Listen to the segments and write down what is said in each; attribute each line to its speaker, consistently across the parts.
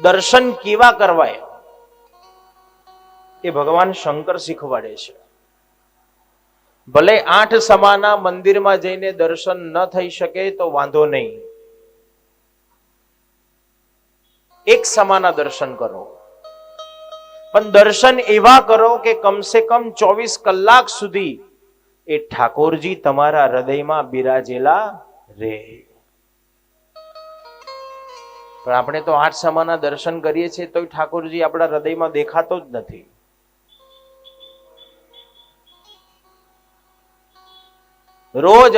Speaker 1: દર્શન કેવા કરવાય? એ ભગવાન શંકર શીખવાડે છે. ભલે આઠ સમાના મંદિરમાં જઈને દર્શન ન થઈ શકે તો વાંધો નહીં. એક સમાના દર્શન કરો. પણ દર્શન એવા કરો કે કમસે કમ ચોવીસ કલાક સુધી એ ઠાકોરજી તમારા હૃદયમાં બિરાજેલા રે પણ આપણે તો આઠ સમાના દર્શન કરીએ છીએ, તોય ઠાકોરજી આપણા હૃદયમાં દેખાતો જ નથી. રોજ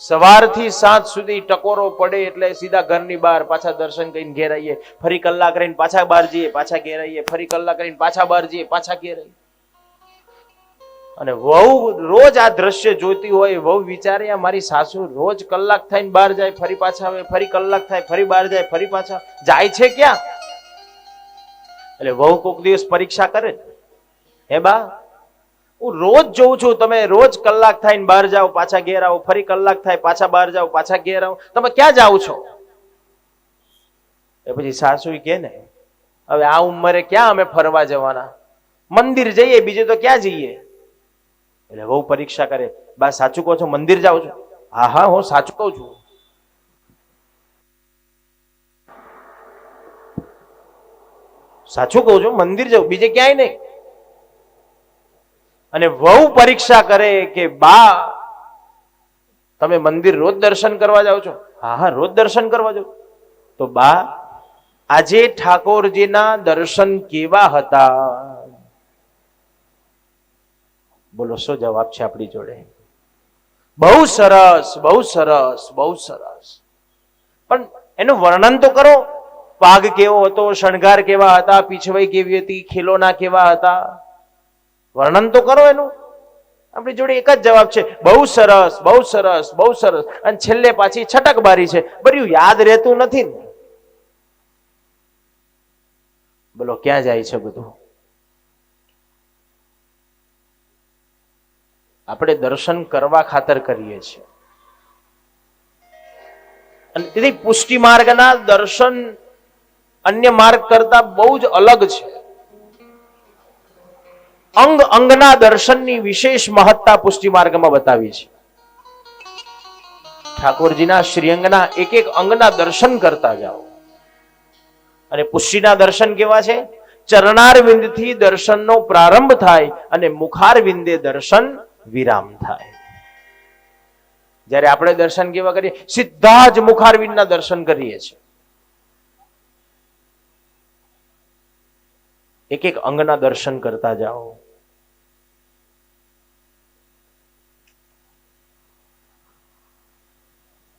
Speaker 1: સવારથી સાંજ સુધી ટકોરો પડે એટલે સીધા ઘરની બહાર પાછા દર્શન કરીને ઘેર ફરી કલાક રહીને પાછા બહાર જઈએ, પાછા ઘેર ફરી કલાક રહીને પાછા બહાર જઈએ, પાછા ઘેર અને વહુ રોજ આ દ્રશ્ય જોતી હોય, વહુ વિચારે, આ મારી સાસુ રોજ કલાક થઈને બહાર જાય, ફરી પાછા આવે, ફરી કલાક થાય, ફરી બહાર જાય, ફરી પાછા જાય છે ક્યાં? એટલે વહુ કોક દિવસ પરીક્ષા કરે હે બા, હું રોજ જોઉં છું, તમે રોજ કલાક થઈને બહાર જાઓ, પાછા ઘેર આવો, ફરી કલાક થાય, પાછા બહાર જાઓ, પાછા ઘેર આવો. તમે ક્યાં જાઓ છો? એ પછી સાસુ કે ને, હવે આ ઉંમરે ક્યાં અમે ફરવા જવાના? મંદિર જઈએ, બીજે તો ક્યાં જઈએ? એટલે બહુ પરીક્ષા કરે. બા, સાચું કહો છો? મંદિર જાઉં છું? હા હા, હું સાચું કહું છું. સાચું કહું છું? મંદિર જાઉં બીજે ક્યાંય નહીં. અને વહુ પરીક્ષા કરે કે બા, તમે મંદિર રોજ દર્શન કરવા જાઓ છો? હા હા, રોજ દર્શન કરવા જાઓ. તો બા, આજે ઠાકોરજીના દર્શન કેવા હતા? બોલો, શું જવાબ છે આપણી જોડે? બહુ સરસ બહુ સરસ બહુ સરસ. પણ એનું વર્ણન તો કરો. પાગ કેવો હતો, શણગાર કેવા હતા, પીછવાઈ કેવી હતી, ખીલોના કેવા હતા? વર્ણન તો કરો એનું. આપણી જોડે એક જ જવાબ છે. બહુ સરસ બહુ સરસ બહુ સરસ. અને છેલ્લે પાછી છટકબારી છે. બર્યું યાદ રહેતું નથી ને. બોલો, ક્યાં જાય છે બધું? આપણે દર્શન કરવા ખાતર કરીએ છીએ. અને તેથી પુષ્ટિ માર્ગના દર્શન અન્ય માર્ગ કરતા બહુ જ અલગ છે. અંગ અંગના દર્શનની વિશેષ મહત્તા પુષ્ટિ માર્ગમાં બતાવી છે ઠાકોરજીના શ્રીઅંગના એક એક અંગના દર્શન કરતા જાઓ. અને પુષ્ટિના દર્શન કેવા છે? ચરણારવિંદથી દર્શનનો પ્રારંભ થાય અને મુખારવિંદે દર્શન વિરામ થાય. જ્યારે આપણે દર્શન કેવા કરીએ, સીધા જ મુખારવિંદના દર્શન કરીએ છીએ. એક એક અંગના દર્શન કરતા જાઓ.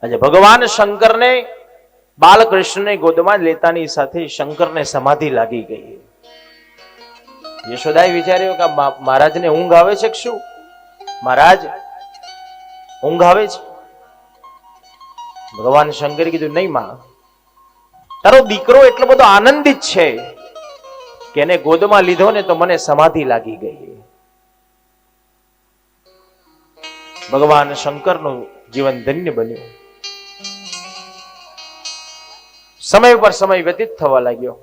Speaker 1: આજે ભગવાન શંકરને, બાલકૃષ્ણને ગોદમાં લેતાની સાથે શંકરને સમાધિ લાગી ગઈ. યશોદાએ વિચાર્યું કે મહારાજને ઊંઘ આવે છે કે શું? મહારાજ, ઊંઘ આવે છે. ભગવાન શંકરે કીધું, નહીં માં, તારો દીકરો એટલો બધો આનંદિત છે કે એને ગોદમાં લીધો ને તો મને સમાધિ લાગી ગઈ. ભગવાન શંકરનું જીવન ધન્ય બન્યું. સમય પર સમય વ્યતીત થવા લાગ્યો.